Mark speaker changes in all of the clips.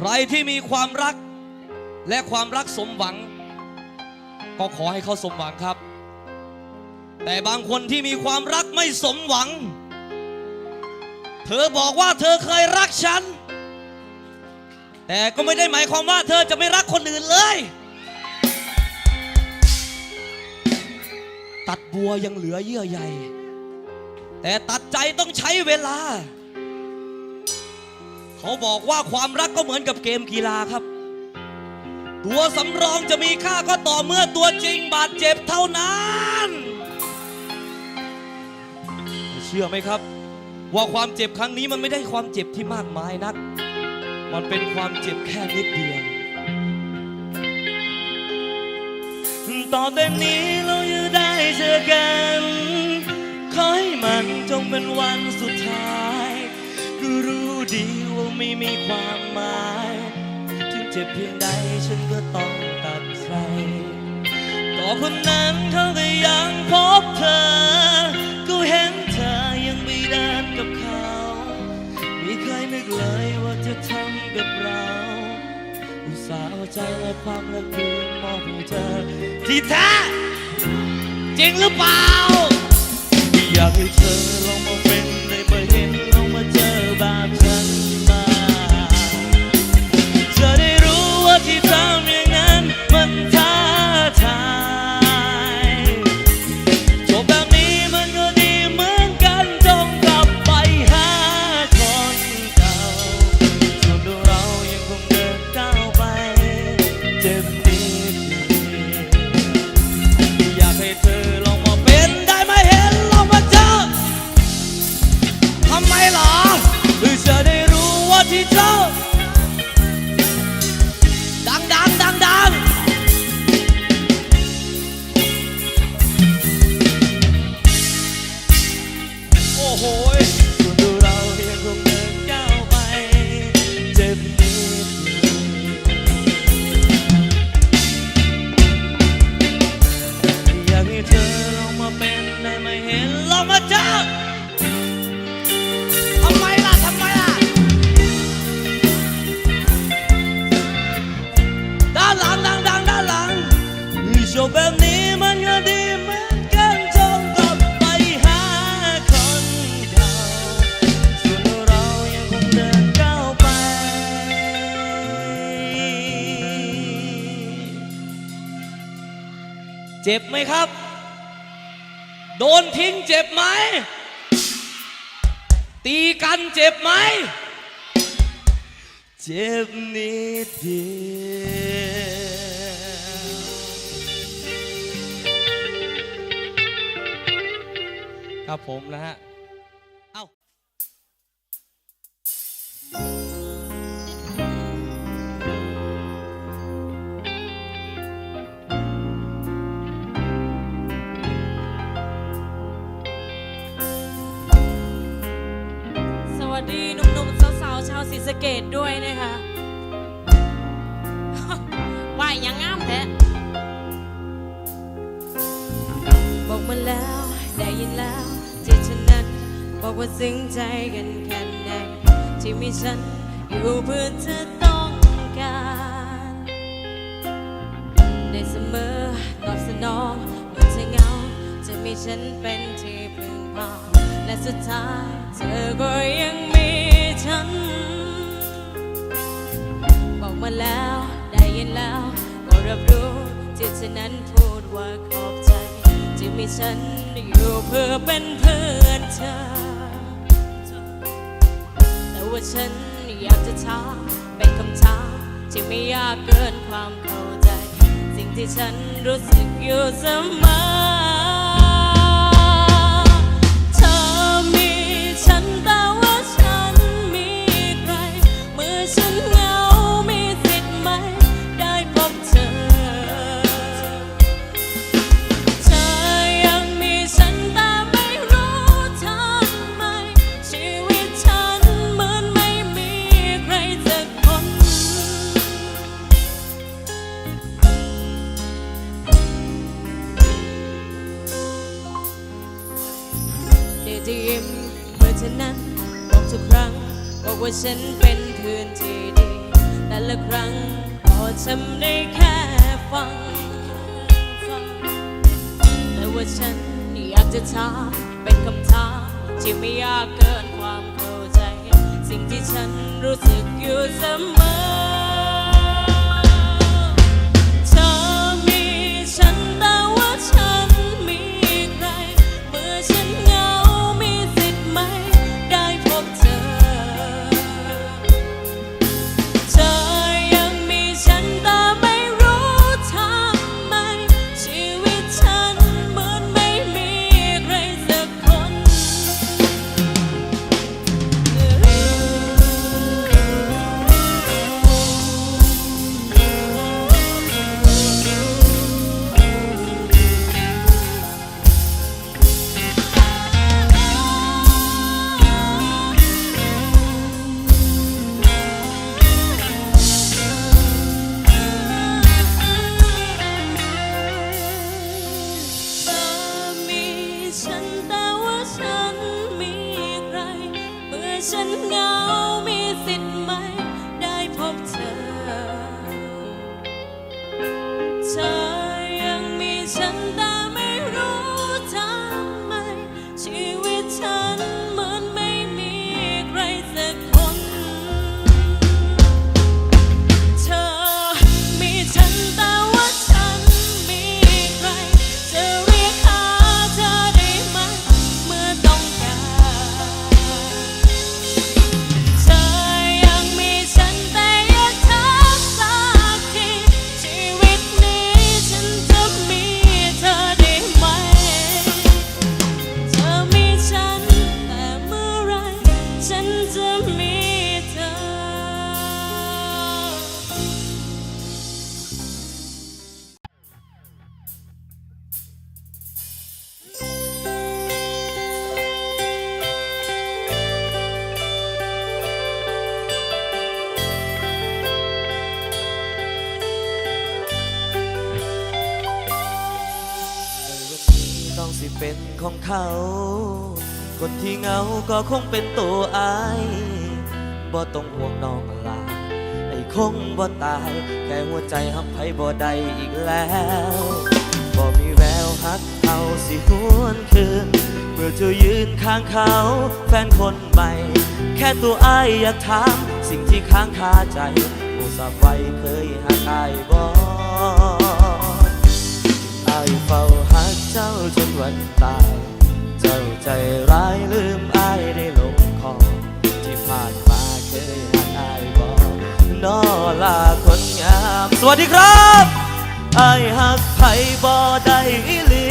Speaker 1: ใครที่มีความรักและความรักสมหวัง ก็ขอให้เขาสมหวังครับ แต่บางคนที่มีความรักไม่สมหวัง เธอบอกว่าเธอเคยรักฉัน แต่ก็ไม่ได้หมายความว่าเธอจะไม่รักคนอื่นเลย ตัดบัวยังเหลือเยื่อใยแต่ตัดใจต้องใช้เวลา เขาบอกว่าความรักก็เหมือนกับเกมกีฬาครับ ตัวสำรองจะมีค่าก็ต่อเมื่อตัวจริงบาดเจ็บเท่านั้นเชื่อไหมครับ ว่าความเจ็บครั้งนี้มันไม่ได้ความเจ็บที่มากมายนัก มันเป็นความเจ็บแค่นิดเดียวต่อแต่นี้เราจะได้เจอกัน ขอให้มันจงเป็นวันสุดท้าย ก็รู้ดีว่าไม่มีความหมาย ถึงเจ็บเพียงใดฉันก็ต้องตัดใจต่อคนนั้นเขาก็ยังพบเธอ ก็เห็นเธอยังไม่เดินกับเขา ไม่เคยนึกเลยว่าจะทำกับเรา อุตส่าห์เอาใจและความรักดีมอบให้เธอ ที่แท้จริงหรือเปล่า อยากให้เธอลองมาเป็นานหลังดังดังด้านหลังมีโชว์แบบนี้มันก็ดีเหมือนกันจงกลับไปหาคนเก่าส่วนเรายังคงเดินก้าวไป เจ็บไหมครับ โดนทิ้งเจ็บไหม ตีกันเจ็บไหม เจ็บนิดเดียว ครับผมนะฮะ เอ้า
Speaker 2: สวัสดีหนุ่มๆสาวๆชาวศรีสะเกดด้วยนะคะว่ายยังงามแท้บอกมาแล้ว ได้ยินแล้ว บอกว่าซึ้งใจกันแค่ไหนที่มีฉันอยู่เพื่อเธอต้องการได้เสมอตอบสนองเมื่อเธอเหงาจะมีฉันเป็นที่พึ่งพาและสุดท้ายเธอก็ยังมีฉัน บอกมาแล้วได้ยินแล้วก็รับรู้ที่เธอนั้นพูดว่าขอบใจ ที่มีฉันอยู่เพื่อเป็นเพื่อนเธอ ว่าฉันอยากจะถามเป็นคำถามที่ไม่ยากเกินความเข้าใจ สิ่งที่ฉันรู้สึกอยู่เสมอ ฉันเป็นเพื่อนที่ดี แต่ละครั้งก็ทำได้แค่ฟังฟัง แต่ว่าฉันอยากจะถามเป็นคำถามที่ไม่ยากเกินความเข้าใจ สิ่งที่ฉันรู้สึกอยู่เสมอ น้องสิเป็
Speaker 1: นของเขา คนที่เหงาก็คงเป็นตัวอายบ่ต้องห่วงน้องลาไอ้คงบ่ตาย แค่หัวใจหักไผบ่ได้อีกแล้วบ่มีแววฮักเขาสิหวนคืนเมื่อเธอยืนข้างเขาแฟนคนใหม่ แค่ตัวอายอยากถามสิ่งที่ค้างคาใจผู้สาไว้เคยหักอายบ่อายเฝ้า จ้าจนวันตาย เจ้าใจร้ายลืมอายได้ลงคอ ที่ผ่านมาเคยหักอายบอกนอลาคนงาม สวัสดีครับอายหักไผบ่ได้อีหลี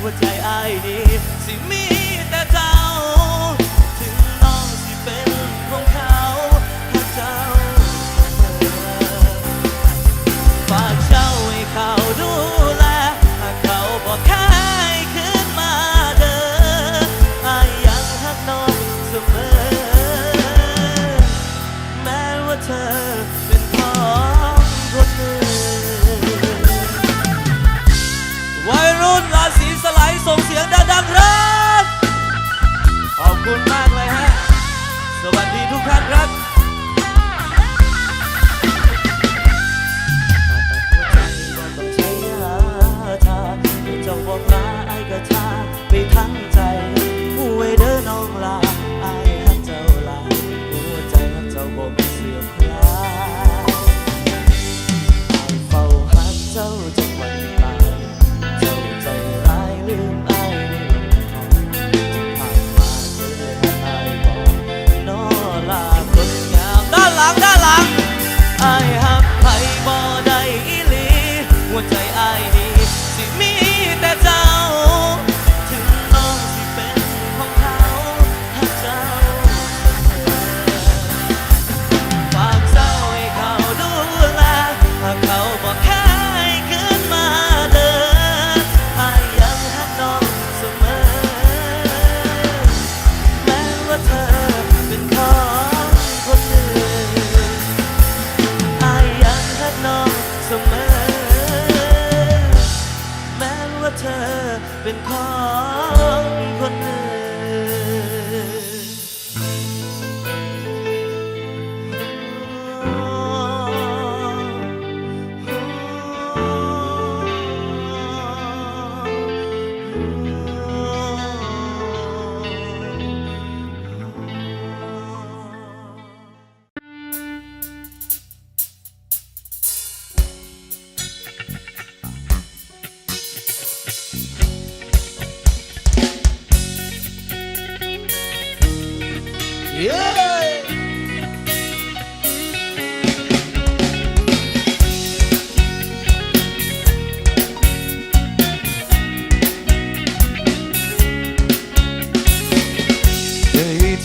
Speaker 1: หัวใจอายนี้ มอ แม้ว่าเธอเป็นของคนอื่นวัยรุ่นราศีสไลด์ส่งเสียงดังๆครับ ขอบคุณมากเลยฮะ สวัสดีทุกท่านครับ บ่มีเสื่อมคลายเฝ้าฮักเจ้า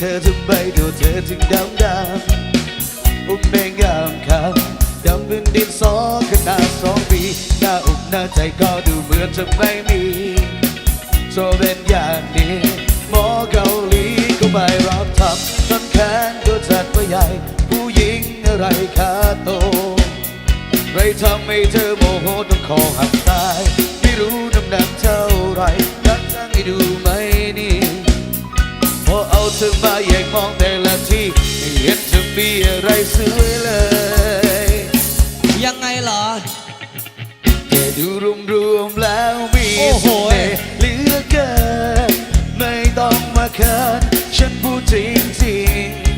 Speaker 1: เธอ
Speaker 3: ทำไมตัวเธอถึงดำดำอุ้มแมงงามครับดำเป็นดินสอขนาดสองปีหน้าอกหน้าใจก็ดูเหมือนจะไม่มีโซเป็นอย่างนี้หมอเกาหลีก็ไม่รับทำต้นแขนก็จัดว่าใหญ่ ผู้หญิงอะไรขาโตใครทำให้เธอโมโหต้องคอหักตาย ไม่รู้น้ำหนักเท่า เอาเธอมาแยกมองแต่ละทีไม่เห็นจะมีอะไรสวยเลย
Speaker 1: ยังไงเหรอ
Speaker 3: แค่ดูรวมๆแล้วมี
Speaker 1: โอ้โห
Speaker 3: เสน่ห์เหลือเกิน ไม่ต้องมาเขินฉันพูดจริงๆ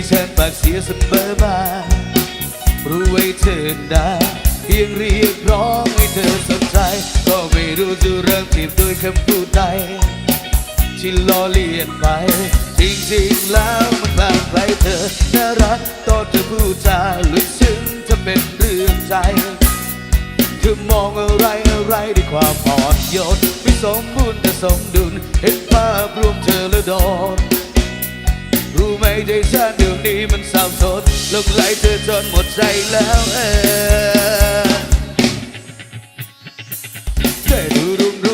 Speaker 3: ที่ฉันปากเสียเสมอมารู้ไว้เธอนะเพียงเรียกร้องให้เธอสนใจ ก็ไม่รู้จะเริ่มจีบด้วยคำพูดใดที่ล้อเลียนไป จริงๆแล้วมันบางไกลเธอน่ารักตอนเธอพูดจาลึกซึ้งจะเป็นเรื่องใจเธอมองอะไรอะไรด้วยความอ่อนโยนไม่สมบูรณ์แต่สมดุลเห็นภาพรวมเธอแล้วโดน รู้ไหมใจฉันเดี๋ยวนี้มันสับสนหลงไหลเธอจนหมดใจแล้วเออแต่ดูรวมร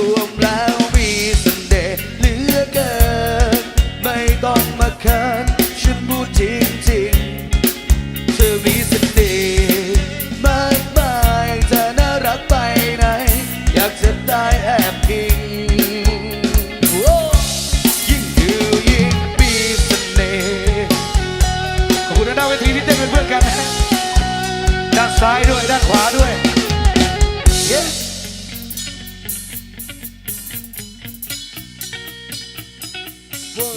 Speaker 3: ซ้ายด้วย ด้านขวาด้วย เย้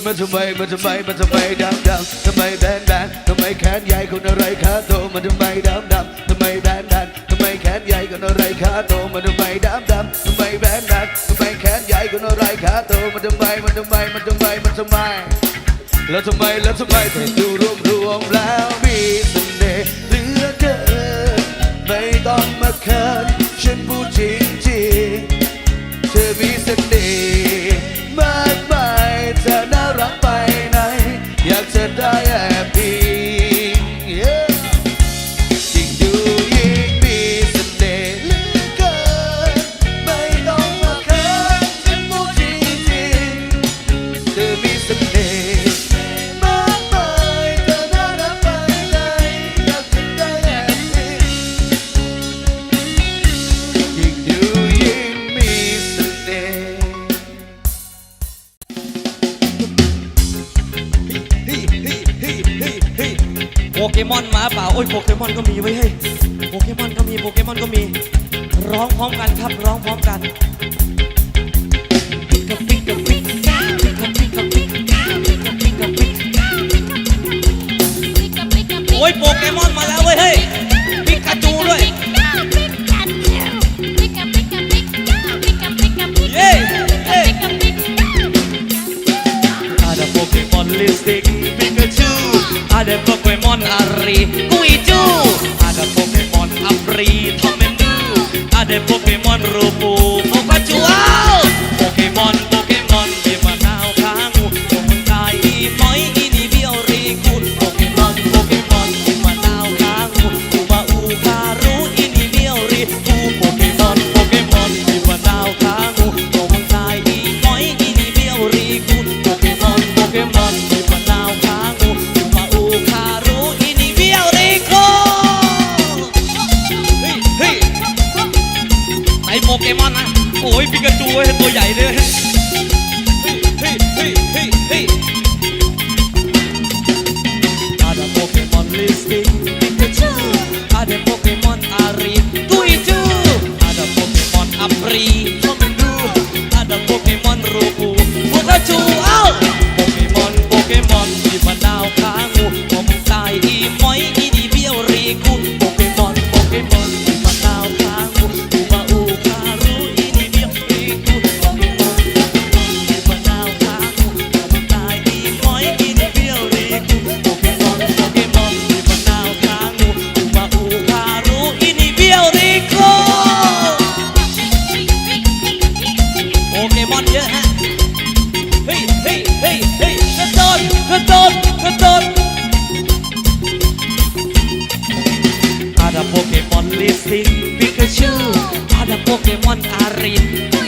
Speaker 3: มันทำไมมันทำไมมันทำไมดำดำทำไมแบนแบนทำไมแขนใหญ่คนอะไรขาโตมันทำไมดำดำทำไมแบนแบนทำไมแขนใหญ่คนอะไรขาโตมันทำไมดำดำทำไมแบนแบนทำไมแขนใหญ่คนอะไรขาโตมันทำไมมันทำไมมันทำไมมันทำไมแล้วทำไมแล้วทำไมแต่ดูรวมรวมๆแล้วมีเสน่ห์เหลือเกิน ไม่ต้องมาเคินฉันพูดจริงจริงๆเธอมีเสน่ มอนก็มีไว้
Speaker 1: ยเฮ้ยโปเกมอนก็มีโปเกมอนก็มี ร้องพร้อมกันครับร้องพร้อมกันกกับปิกกับปิกกกับปิกกับปิกปิกกับปิกกับปิกโอ้ยโปเกมอนมาแล้ว Ada Pokemon Ari Kuiju Ada Pokemon Apri Tomendu Ada Pokemon Rupu Pikachu wow Pokemon Pokemon di มอนอาริน